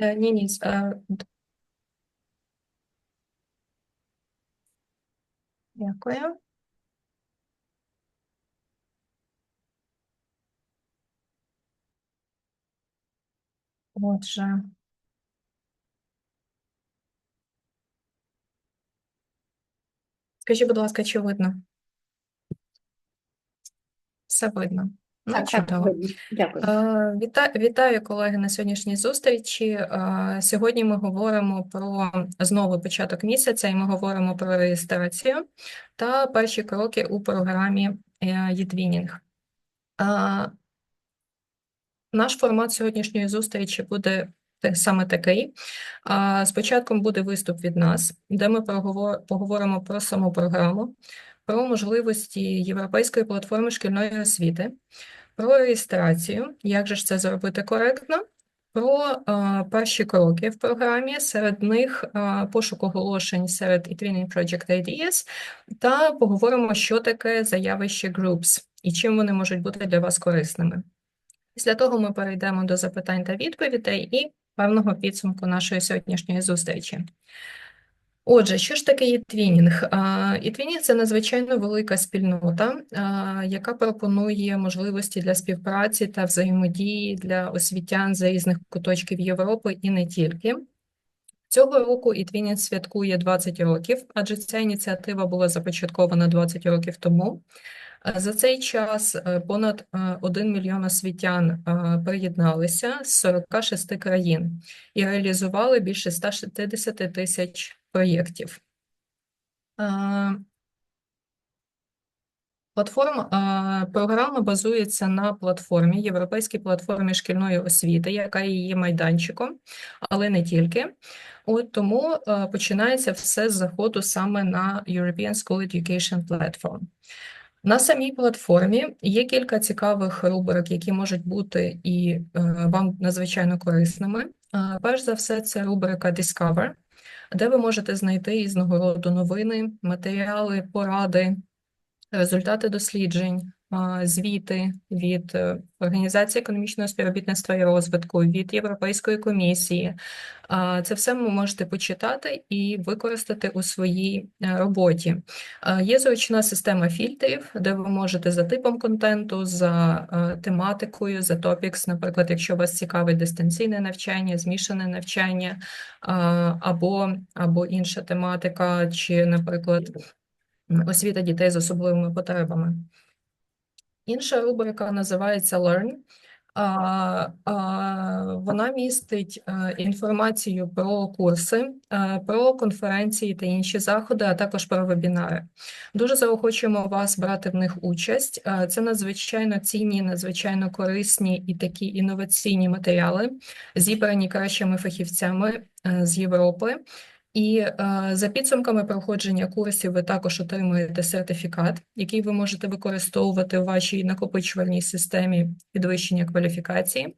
Ні, ні. з- е, д- Дякую. Отже. Скажіть, будь ласка, чи видно? Все видно. Ну, чудово. Дякую. Е, Віта... Вітаю, колеги, на сьогоднішній зустрічі. Е, Сьогодні ми говоримо про знову початок місяця, і ми говоримо про реєстрацію та перші кроки у програмі. Е, Наш формат сьогоднішньої зустрічі буде саме такий. Спочатку буде виступ від нас, де ми поговоримо про саму програму, про можливості Європейської платформи шкільної освіти, про реєстрацію, як же ж це зробити коректно, про а, перші кроки в програмі, серед них а, пошук оголошень серед eTwinning Project Ideas, та поговоримо, що таке заявище Groups і чим вони можуть бути для вас корисними. Після того ми перейдемо до запитань та відповідей і певного підсумку нашої сьогоднішньої зустрічі. Отже, що ж таке? А, eTwinning – це надзвичайно велика спільнота, яка пропонує можливості для співпраці та взаємодії для освітян з різних куточків Європи і не тільки. Цього року eTwinning святкує 20 років, адже ця ініціатива була започаткована 20 років тому. Е, За цей час е, понад е, 1 мільйон освітян е, приєдналися з 46 країн і реалізували більше 160 тисяч проєктів. Е, Платформа, е, програма базується на платформі, європейській платформі шкільної освіти, яка її майданчиком, але не тільки. От тому е, починається все з заходу саме на European School Education Platform. На самій платформі є кілька цікавих рубрик, які можуть бути і вам надзвичайно корисними. Перш за все, це рубрика Discover, де ви можете знайти різного роду новини, матеріали, поради, результати досліджень, звіти від е, Організації економічного співробітництва і розвитку, від Європейської комісії. Це все ви можете почитати і використати у своїй е, роботі. Є зручна система фільтрів, де ви можете за типом контенту, за е, тематикою, за topics, наприклад, якщо вас цікавить дистанційне навчання, змішане навчання або, або інша тематика, чи, наприклад, освіта дітей з особливими потребами. Інша рубрика називається Learn. А, а, Вона містить е, інформацію про курси, е, про конференції та інші заходи, а також про вебінари. Дуже заохочуємо вас брати в них участь. Е, Це надзвичайно цінні, надзвичайно корисні і такі інноваційні матеріали, зібрані кращими фахівцями з Європи. І е, за підсумками проходження курсів ви також отримуєте сертифікат, який ви можете використовувати в вашій накопичувальній системі підвищення кваліфікації.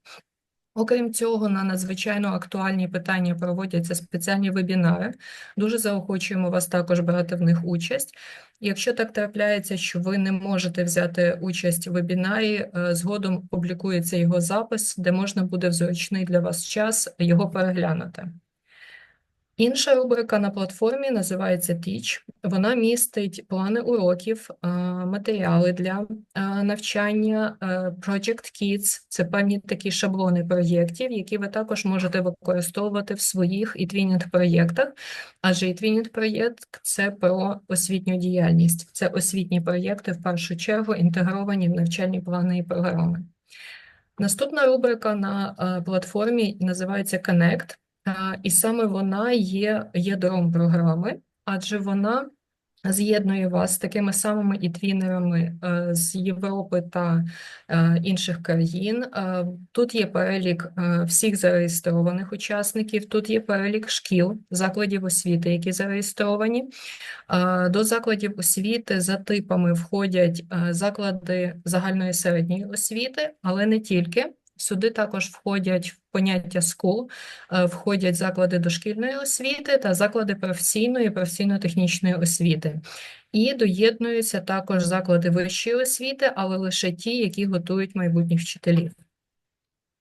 Окрім цього, на надзвичайно актуальні питання проводяться спеціальні вебінари. Дуже заохочуємо вас також брати в них участь. Якщо так трапляється, що ви не можете взяти участь у вебінарі, е, згодом публікується його запис, де можна буде в зручний для вас час його переглянути. Інша рубрика на платформі називається Teach. Вона містить плани уроків, е, матеріали для е, навчання, е, Project Kids – це певні такі шаблони проєктів, які ви також можете використовувати в своїх eTwinning проєктах, адже eTwinning проєкт – це про освітню діяльність, це освітні проєкти в першу чергу інтегровані в навчальні плани і програми. Наступна рубрика на платформі називається Connect. І саме вона є ядром програми, адже вона з'єднує вас з такими самими і-твінерами е, з Європи та е, інших країн. Е, Тут є перелік всіх зареєстрованих учасників, тут є перелік шкіл, закладів освіти, які зареєстровані. До закладів освіти за типами входять заклади загальної середньої освіти, але не тільки. Сюди також входять в поняття school, е, входять заклади дошкільної освіти та заклади професійної професійно-технічної освіти. І доєднуються також заклади вищої освіти, але лише ті, які готують майбутніх вчителів.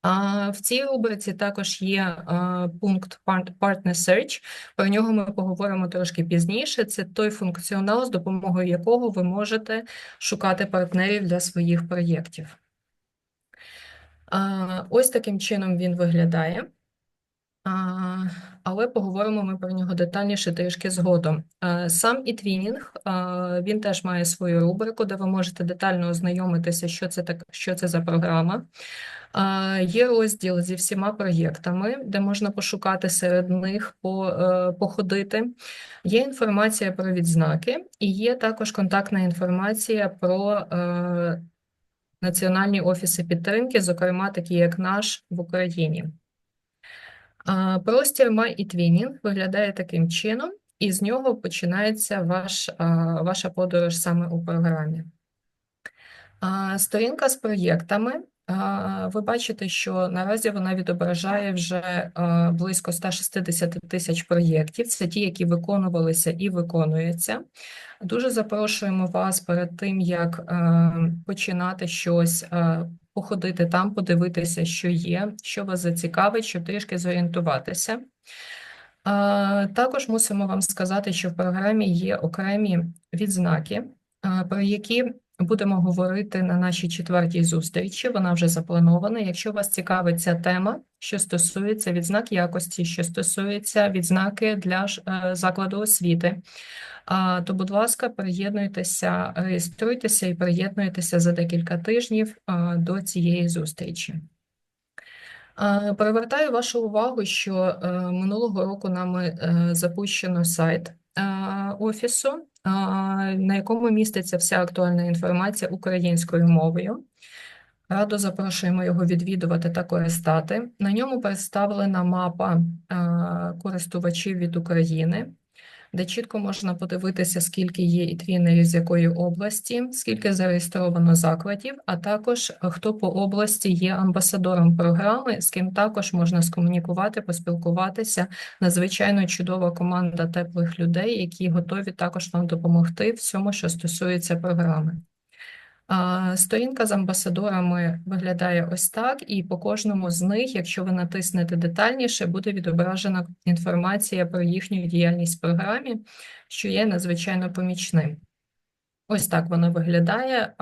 А в цій рубриці також є а, пункт Part- Partner Search. Про нього ми поговоримо трошки пізніше. Це той функціонал, з допомогою якого ви можете шукати партнерів для своїх проєктів. Ось таким чином він виглядає. Але поговоримо ми про нього детальніше трішки згодом. Сам іТвінінг, він теж має свою рубрику, де ви можете детально ознайомитися, що це так, що це за програма. Є розділ зі всіма проєктами, де можна пошукати серед них, е, походити. Є інформація про відзнаки, і є також контактна інформація про е, національні офіси підтримки, зокрема такі як наш в Україні. Простір MyETwinning виглядає таким чином, і з нього починається ваш, ваша подорож саме у програмі. Сторінка з проєктами. Ви бачите, що наразі вона відображає вже близько 160 тисяч проєктів. Це ті, які виконувалися і виконуються. Дуже запрошуємо вас перед тим, як починати щось, походити там, подивитися, що є, що вас зацікавить, щоб трішки зорієнтуватися. Також мусимо вам сказати, що в програмі є окремі відзнаки, про які будемо говорити на нашій четвертій зустрічі. Вона вже запланована. Якщо вас цікавить ця тема, що стосується відзнак якості, що стосується відзнаки для е, закладу освіти, то, будь ласка, приєднуйтеся, реєструйтеся і приєднуйтеся за декілька тижнів до цієї зустрічі. Привертаю вашу увагу, що е, минулого року нами е, запущено сайт офісу, на якому міститься вся актуальна інформація українською мовою. Радо запрошуємо його відвідувати та користати. На ньому представлена мапа користувачів від України де чітко можна подивитися, скільки є і з якої області, скільки зареєстровано закладів, а також е, хто по області є амбасадором програми, з ким також можна скомунікувати, поспілкуватися. Надзвичайно чудова команда теплих людей, які готові також вам допомогти всьому, що стосується програми. Сторінка з амбасадорами виглядає ось так, і по кожному з них, якщо ви натиснете детальніше, буде відображена інформація про їхню діяльність в програмі, що є надзвичайно помічним. Ось так вона виглядає.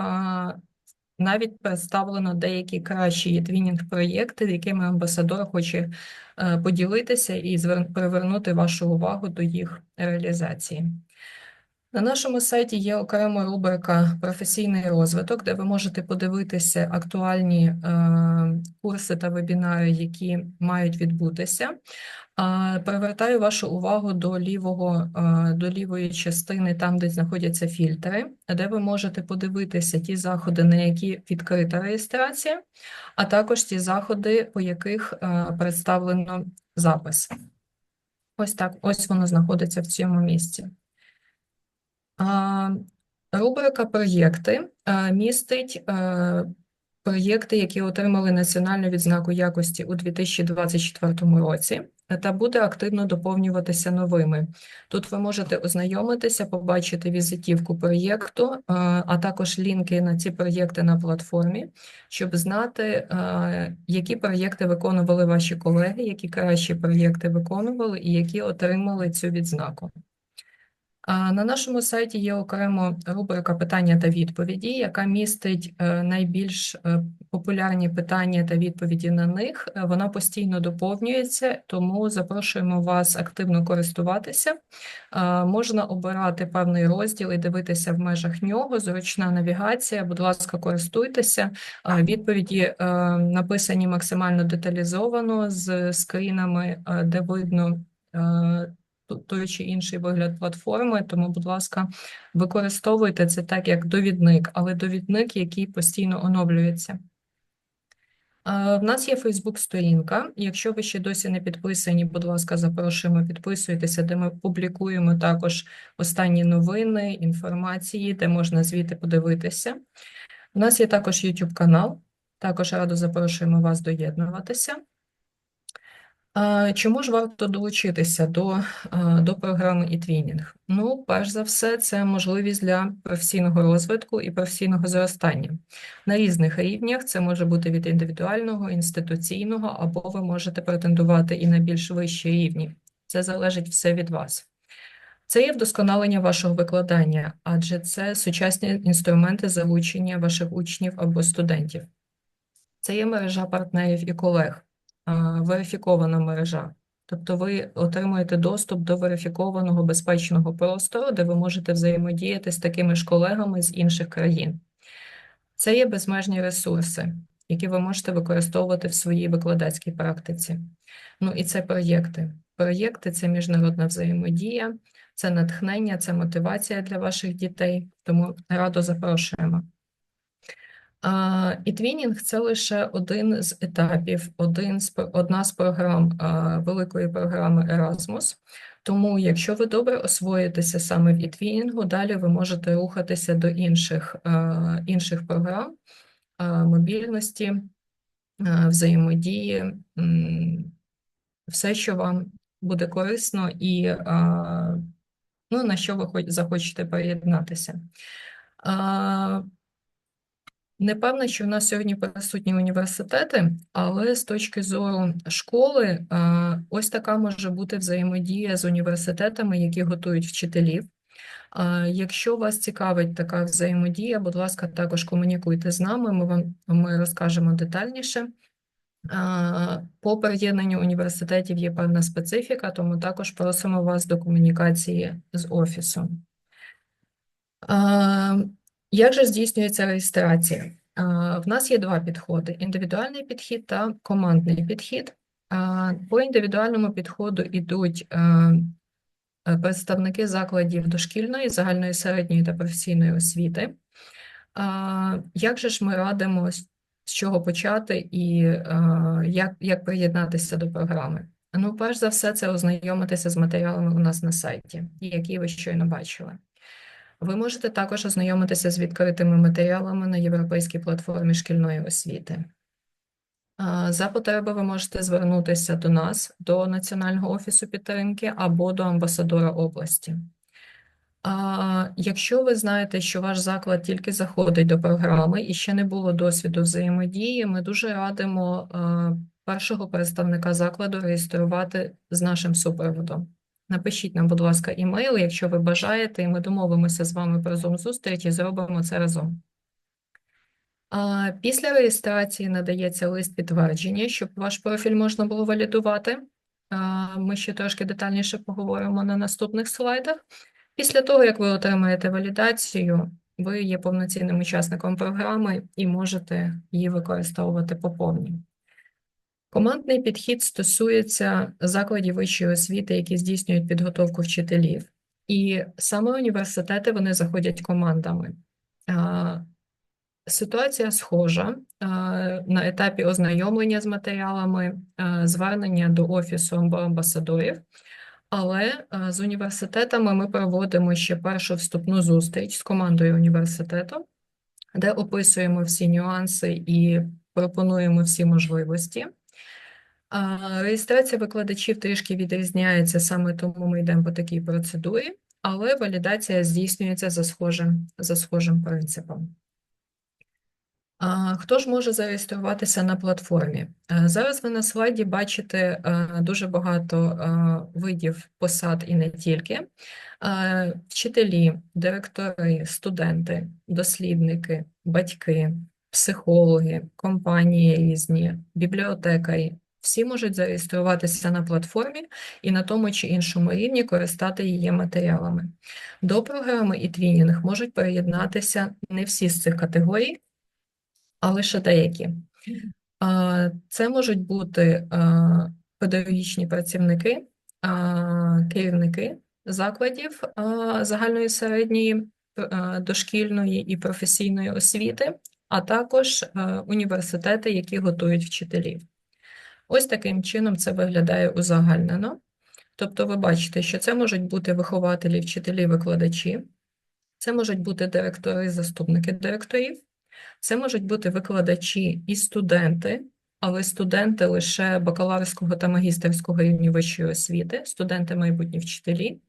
Навіть представлено деякі кращі твінінг-проєкти, якими амбасадор хоче е, поділитися і привернути вашу увагу до їх реалізації. На нашому сайті є окрема рубрика Професійний розвиток, де ви можете подивитися актуальні е, курси та вебінари, які мають відбутися. Е, привертаю вашу увагу до лівого, е, до лівої частини, там, де знаходяться фільтри, де ви можете подивитися ті заходи, на які відкрита реєстрація, а також ті заходи, по яких е, представлено запис. Ось так, ось воно знаходиться в цьому місці. Рубрика проєкти містить проєкти, які отримали національну відзнаку якості у 2024 році, та буде активно доповнюватися новими. Тут ви можете ознайомитися, побачити візитівку проєкту, а також лінки на ці проєкти на платформі, щоб знати, які проєкти виконували ваші колеги, які кращі проєкти виконували і які отримали цю відзнаку. На нашому сайті є окремо рубрика питання та відповіді, яка містить е, найбільш е, популярні питання та відповіді на них. Е, вона постійно доповнюється, тому запрошуємо вас активно користуватися. Можна обирати певний розділ і дивитися в межах нього. Зручна навігація. Будь ласка, користуйтеся. Відповіді написані максимально деталізовано з скрінами, де видно той чи інший вигляд платформи, тому, будь ласка, використовуйте це так, як довідник, але довідник, який постійно оновлюється. В нас є Фейсбук-сторінка. Якщо ви ще досі не підписані, будь ласка, запрошуємо підписуйтеся, де ми публікуємо також останні новини, інформації, де можна звідти подивитися. У нас є також YouTube канал, також радо запрошуємо вас доєднуватися. Чому ж варто долучитися до, до програми eTwinning? Ну, перш за все, це можливість для професійного розвитку і професійного зростання на різних рівнях. Це може бути від індивідуального, інституційного, або ви можете претендувати і на більш вищі рівні. Це залежить все від вас. Це є вдосконалення вашого викладання, адже це сучасні інструменти залучення ваших учнів або студентів. Це є мережа партнерів і колег верифікована мережа. Тобто ви отримуєте доступ до верифікованого безпечного простору, де ви можете взаємодіяти з такими ж колегами з інших країн. Це є безмежні ресурси, які ви можете використовувати в своїй викладацькій практиці. Ну і це проєкти. Проєкти це міжнародна взаємодія, це натхнення, це мотивація для ваших дітей. Тому радо запрошуємо. І твінінг це лише один з етапів, один з одна з програм великої програми Erasmus. Тому, якщо ви добре освоїтеся саме в ітвінінгу, далі ви можете рухатися до інших інших програм мобільності, взаємодії, все, що вам буде корисно і ну, на що ви захочете приєднатися. Не певна, що в нас сьогодні присутні університети, але з точки зору школи, ось така може бути взаємодія з університетами, які готують вчителів. Якщо вас цікавить така взаємодія, будь ласка, також комунікуйте з нами, ми вам ми розкажемо детальніше. По приєднанню університетів є певна специфіка, тому також просимо вас до комунікації з офісом. Як же здійснюється реєстрація? В нас є два підходи: індивідуальний підхід та командний підхід. По індивідуальному підходу йдуть представники закладів дошкільної, загальної середньої та професійної освіти. Як же ж ми радимо, з чого почати і як як приєднатися до програми? Ну, перш за все, це ознайомитися з матеріалами у нас на сайті, які ви щойно бачили. Ви можете також ознайомитися з відкритими матеріалами на європейській платформі шкільної освіти. За потреби ви можете звернутися до нас, до Національного офісу підтримки або до амбасадора області. Якщо ви знаєте, що ваш заклад тільки заходить до програми і ще не було досвіду взаємодії, ми дуже радимо першого представника закладу реєструвати з нашим супроводом. Напишіть нам, будь ласка, імейл, якщо ви бажаєте, і ми домовимося з вами про Zoom зустріч і зробимо це разом. Після реєстрації надається лист підтвердження, щоб ваш профіль можна було валідувати. Ми ще трошки детальніше поговоримо на наступних слайдах. Після того, як ви отримаєте валідацію, ви є повноцінним учасником програми і можете її використовувати по повній. Командний підхід стосується закладів вищої освіти, які здійснюють підготовку вчителів, і саме університети вони заходять командами. Ситуація схожа на етапі ознайомлення з матеріалами, звернення до офісу амбасадорів, але з університетами ми проводимо ще першу вступну зустріч з командою університету, де описуємо всі нюанси і пропонуємо всі можливості. Реєстрація викладачів трішки відрізняється, саме тому ми йдемо по такій процедурі, але валідація здійснюється за схожим, за схожим принципом. Хто ж може зареєструватися на платформі? Зараз ви на слайді бачите дуже багато видів посад і не тільки. Вчителі, директори, студенти, дослідники, батьки, психологи, компанії різні, бібліотекарі, всі можуть зареєструватися на платформі і на тому чи іншому рівні користати її матеріалами. До програми і твінінг можуть приєднатися не всі з цих категорій, а лише деякі. Це можуть бути педагогічні працівники, керівники закладів загальної середньої, дошкільної і професійної освіти, а також університети, які готують вчителів. Ось таким чином це виглядає узагальнено. Тобто, ви бачите, що це можуть бути вихователі, вчителі, викладачі, це можуть бути директори, заступники директорів, це можуть бути викладачі і студенти, але студенти лише бакалаврського та магістерського рівня вищої освіти, студенти майбутні вчителі.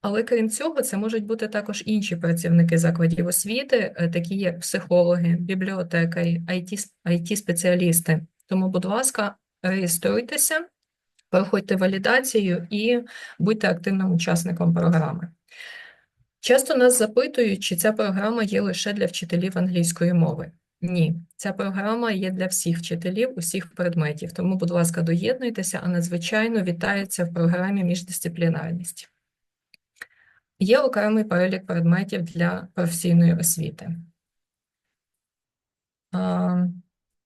Але крім цього, це можуть бути також інші працівники закладів освіти, е, такі як психологи, бібліотекарі, IT-спеціалісти. Тому, будь ласка, реєструйтеся, проходьте валідацію і будьте активним учасником програми. Часто нас запитують, чи ця програма є лише для вчителів англійської мови. Ні, ця програма є для всіх вчителів, усіх предметів. Тому, будь ласка, доєднуйтеся, а надзвичайно вітається в програмі міждисциплінарність. Є окремий перелік предметів для професійної освіти.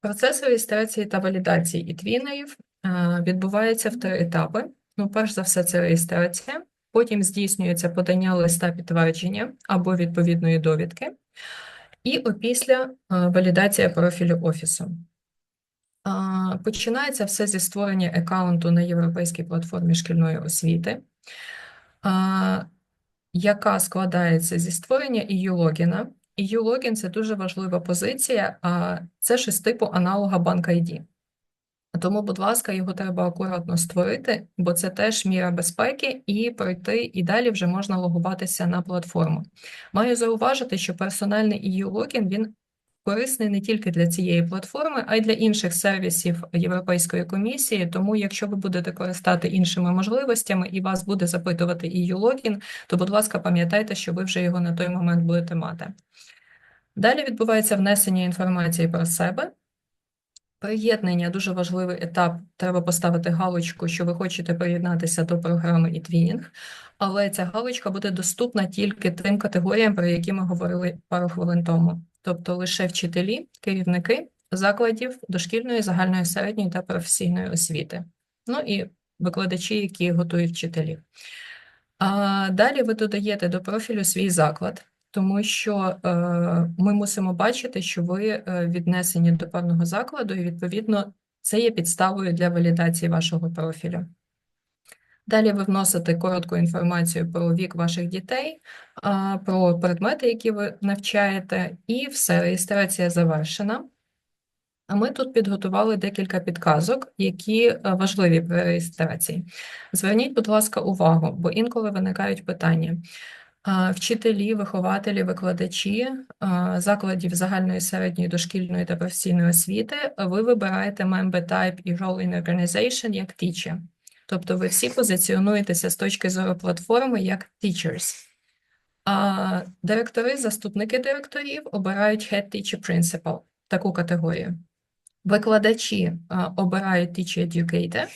Процес реєстрації та валідації ітвінерів відбувається в три етапи. Ну, перш за все, це реєстрація, потім здійснюється подання листа підтвердження або відповідної довідки, і опісля валідація профілю офісу. Починається все зі створення аккаунту на європейській платформі шкільної освіти яка складається зі створення EU-логіна. EU-логін – це дуже важлива позиція, це щось типу аналога банк ID. Тому, будь ласка, його треба акуратно створити, бо це теж міра безпеки, і пройти і далі вже можна логуватися на платформу. Маю зауважити, що персональний EU-логін він корисний не тільки для цієї платформи, а й для інших сервісів Європейської комісії. Тому, якщо ви будете користати іншими можливостями і вас буде запитувати eu логін, то, будь ласка, пам'ятайте, що ви вже його на той момент будете мати. Далі відбувається внесення інформації про себе. Приєднання дуже важливий етап. Треба поставити галочку, що ви хочете приєднатися до програми eTwinning, але ця галочка буде доступна тільки тим категоріям, про які ми говорили пару хвилин тому тобто лише вчителі, керівники закладів дошкільної, загальної середньої та професійної освіти, ну і викладачі, які готують вчителів. А далі ви додаєте до профілю свій заклад, тому що е, ми мусимо бачити, що ви е, віднесені до певного закладу, і відповідно це є підставою для валідації вашого профілю. Далі ви вносите коротку інформацію про вік ваших дітей, про предмети, які ви навчаєте, і все, реєстрація завершена. А ми тут підготували декілька підказок, які е, важливі при реєстрації. Зверніть, будь ласка, увагу, бо інколи виникають питання. Вчителі, вихователі, викладачі закладів загальної середньої дошкільної та професійної освіти, ви вибираєте Member Type і Role in Organization як Teacher. Тобто ви всі позиціонуєтеся з точки зору платформи як teachers. А директори, заступники директорів обирають Head Teacher Principal, таку категорію. Викладачі а, обирають Teacher Educator,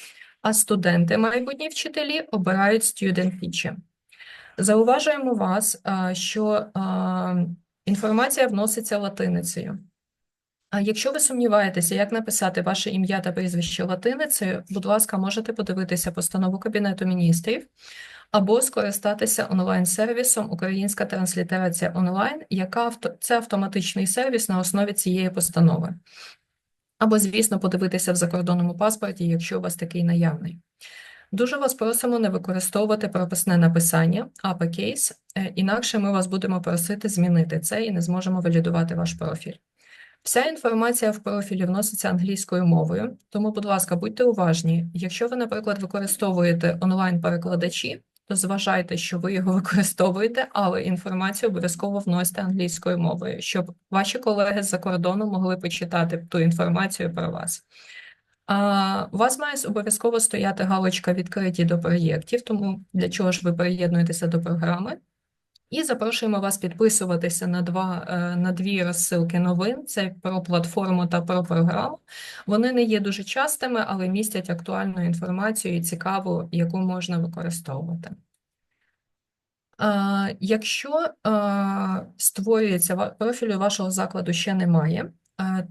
а студенти, майбутні вчителі, обирають Student Teacher. Зауважуємо вас, а, що а, інформація вноситься латиницею. А якщо ви сумніваєтеся, як написати ваше ім'я та прізвище латиницею, будь ласка, можете подивитися постанову Кабінету міністрів або скористатися онлайн-сервісом Українська транслітерація онлайн, яка це автоматичний сервіс на основі цієї постанови. Або, звісно, подивитися в закордонному паспорті, якщо у вас такий наявний. Дуже вас просимо не використовувати прописне написання е, інакше ми вас будемо просити змінити це і не зможемо валідувати ваш профіль. Вся інформація в профілі вноситься англійською мовою, тому, будь ласка, будьте уважні. Якщо ви, наприклад, використовуєте онлайн-перекладачі, то зважайте, що ви його використовуєте, але інформацію обов'язково вносите англійською мовою, щоб ваші колеги з-за кордону могли почитати ту інформацію про вас. А, У вас має обов'язково стояти галочка відкриті до проєктів, тому для чого ж ви приєднуєтеся до програми. І запрошуємо вас підписуватися на два е, на дві розсилки новин: це про платформу та про програму. Вони не є дуже частими, але містять актуальну інформацію і цікаву, яку можна використовувати. Якщо створюється профілю вашого закладу ще немає,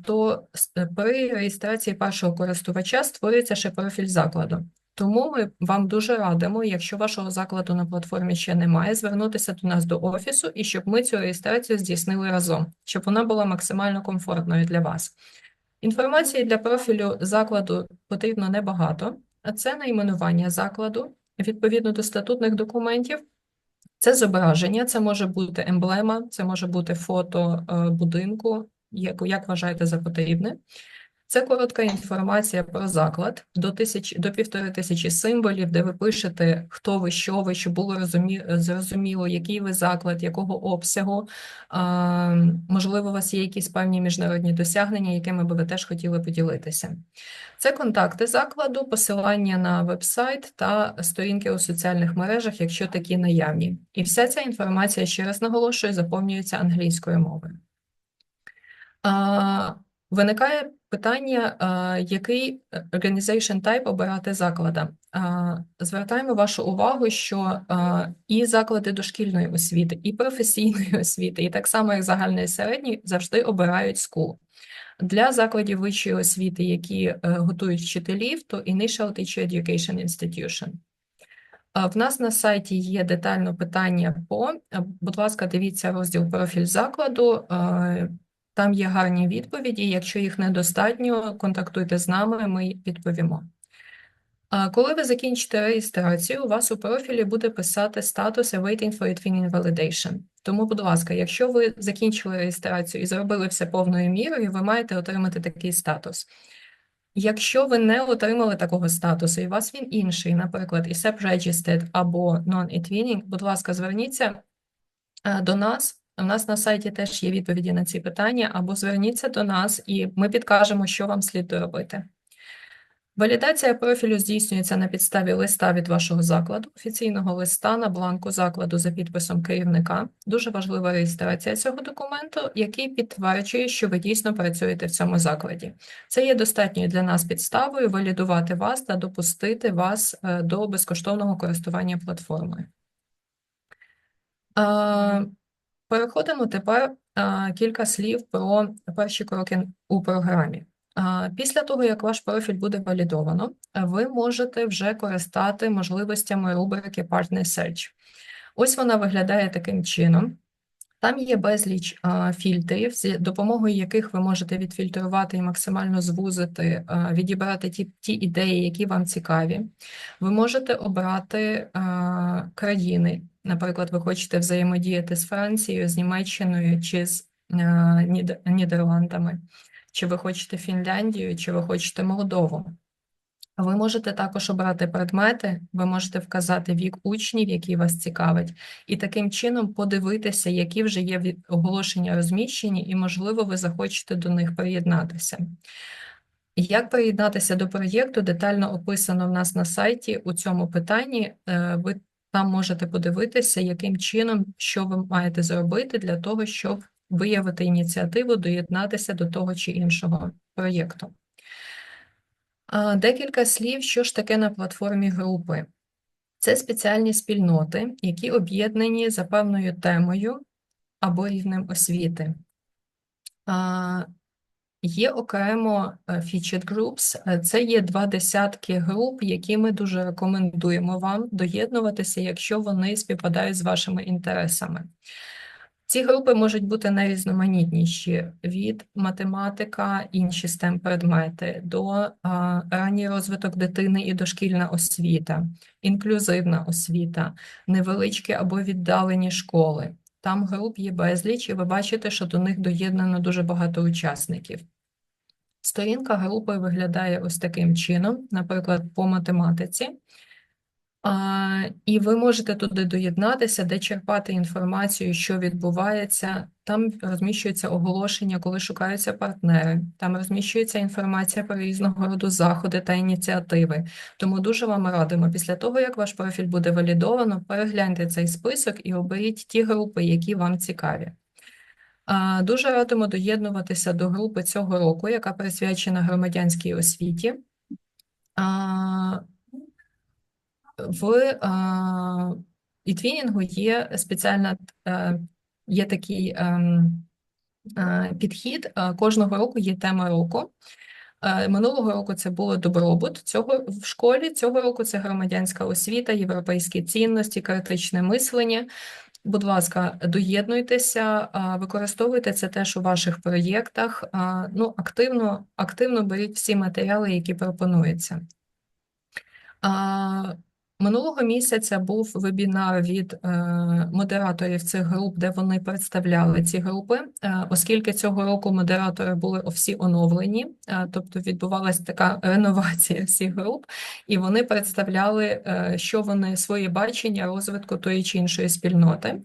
то при реєстрації першого користувача створюється ще профіль закладу. Тому ми вам дуже радимо, якщо вашого закладу на платформі ще немає, звернутися до нас до офісу і щоб ми цю реєстрацію здійснили разом, щоб вона була максимально комфортною для вас. Інформації для профілю закладу потрібно небагато, а це найменування закладу відповідно до статутних документів. Це зображення, це може бути емблема, це може бути фото е, будинку, як, як вважаєте за потрібне. Це коротка інформація про заклад до тисяч до півтори тисячі символів, де ви пишете, хто ви, що ви, щоб було розумі... зрозуміло, який ви заклад, якого обсягу. А, Можливо, у вас є якісь певні міжнародні досягнення, якими би ви теж хотіли поділитися. Це контакти закладу, посилання на веб-сайт та сторінки у соціальних мережах, якщо такі наявні. І вся ця інформація, ще раз наголошую, заповнюється англійською мовою. А, Виникає питання, який organization type обирати заклада. Звертаємо вашу увагу, що і заклади дошкільної освіти, і професійної освіти, і так само як загальної середньої, завжди обирають school. Для закладів вищої освіти, які е, готують вчителів, то Initial Teacher Education Institution. В нас на сайті є детально питання по, будь ласка, дивіться розділ профіль закладу. Там є гарні відповіді. Якщо їх недостатньо, контактуйте з нами, ми відповімо. Коли ви закінчите реєстрацію, у вас у профілі буде писати статус Awaiting for Edwin Validation. Тому, будь ласка, якщо ви закінчили реєстрацію і зробили все повною мірою, ви маєте отримати такий статус. Якщо ви не отримали такого статусу, і у вас він інший, наприклад, ISEP Registered або Non-Etwinning, будь ласка, зверніться е, до нас. У нас на сайті теж є відповіді на ці питання, або зверніться до нас, і ми підкажемо, що вам слід доробити. Валідація профілю здійснюється на підставі листа від вашого закладу, офіційного листа на бланку закладу за підписом керівника. Дуже важлива реєстрація цього документу, який підтверджує, що ви дійсно працюєте в цьому закладі. Це є достатньою для нас підставою валідувати вас та допустити вас е, до безкоштовного користування платформою. Переходимо тепер кілька слів про перші кроки у програмі. Після того, як ваш профіль буде валідовано, ви можете вже користати можливостями рубрики Partner Search. Ось вона виглядає таким чином. Там є безліч фільтрів, з допомогою яких ви можете відфільтрувати і максимально звузити, відібрати ті ті ідеї, які вам цікаві. Ви можете обрати країни. Наприклад, ви хочете взаємодіяти з Францією, з Німеччиною чи з Нідерландами чи ви хочете Фінляндію, чи ви хочете Молдову. Ви можете також обрати предмети, ви можете вказати вік учнів, які вас цікавить, і таким чином подивитися, які вже є оголошення розміщені, і, можливо, ви захочете до них приєднатися. Як приєднатися до проєкту, детально описано в нас на сайті у цьому питанні. Е, ви там можете подивитися, яким чином, що ви маєте зробити для того, щоб виявити ініціативу доєднатися до того чи іншого проєкту. Декілька слів, що ж таке на платформі групи. Це спеціальні спільноти, які об'єднані за певною темою або рівнем освіти. Є окремо е, featured groups, е, це є два десятки груп, які ми дуже рекомендуємо вам доєднуватися, якщо вони співпадають з вашими інтересами. Ці групи можуть бути найрізноманітніші від математика, інші stem предмети до а, ранній розвиток дитини і дошкільна освіта, інклюзивна освіта, невеличкі або віддалені школи. Там груп є безліч, і ви бачите, що до них доєднано дуже багато учасників. Сторінка групи виглядає ось таким чином, наприклад, по математиці. І ви можете туди доєднатися, де черпати інформацію, що відбувається. Там розміщується оголошення, коли шукаються партнери. Там розміщується інформація про різного роду заходи та ініціативи. Тому дуже вам радимо після того, як ваш профіль буде валідовано, перегляньте цей список і оберіть ті групи, які вам цікаві. Дуже радимо доєднуватися до групи цього року, яка присвячена громадянській освіті в ітвінінгу є спеціальна е, є такий ем, е, підхід. Е, кожного року є тема року. Минулого року це було добробут цього в школі. Цього року це громадянська освіта, європейські цінності, критичне мислення. Будь ласка, доєднуйтеся, використовуйте це теж у ваших проєктах. Ну, активно, активно беріть всі матеріали, які пропонуються. Минулого місяця був вебінар від е, модераторів цих груп, де вони представляли ці групи, Е, оскільки цього року модератори були всі оновлені, е, тобто відбувалася така реновація всіх груп, і вони представляли, що вони своє бачення розвитку тої чи іншої спільноти.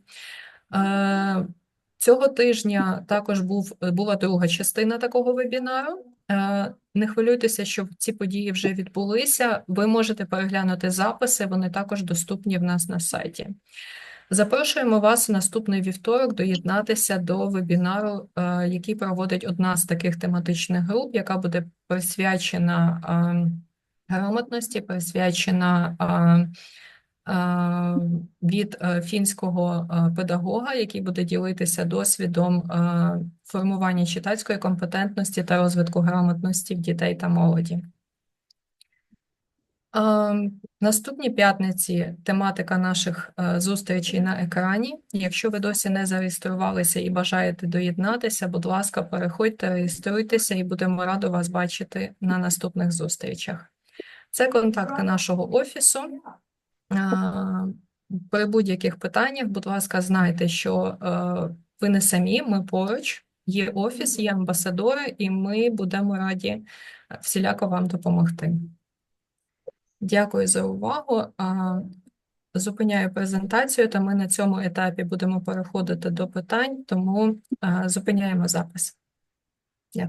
Цього тижня також був, була друга частина такого вебінару. Е, Не хвилюйтеся, що ці події вже відбулися. Ви можете переглянути записи, вони також доступні в нас на сайті. Запрошуємо вас в наступний вівторок доєднатися до вебінару, е, який проводить одна з таких тематичних груп, яка буде присвячена е, грамотності, присвячена е, е, від е, фінського е, педагога, який буде ділитися досвідом е, формування читацької компетентності та розвитку грамотності в дітей та молоді. Е, Наступні п'ятниці тематика наших е, зустрічей на екрані. Якщо ви досі не зареєструвалися і бажаєте доєднатися, будь ласка, переходьте, реєструйтеся і будемо раді вас бачити на наступних зустрічах. Це контакти нашого офісу. Е, При будь-яких питаннях, будь ласка, знайте, що е, ви не самі, ми поруч, є офіс, є амбасадори, і ми будемо раді всіляко вам допомогти. Дякую за увагу. Зупиняю презентацію, та ми на цьому етапі будемо переходити до питань, тому зупиняємо запис.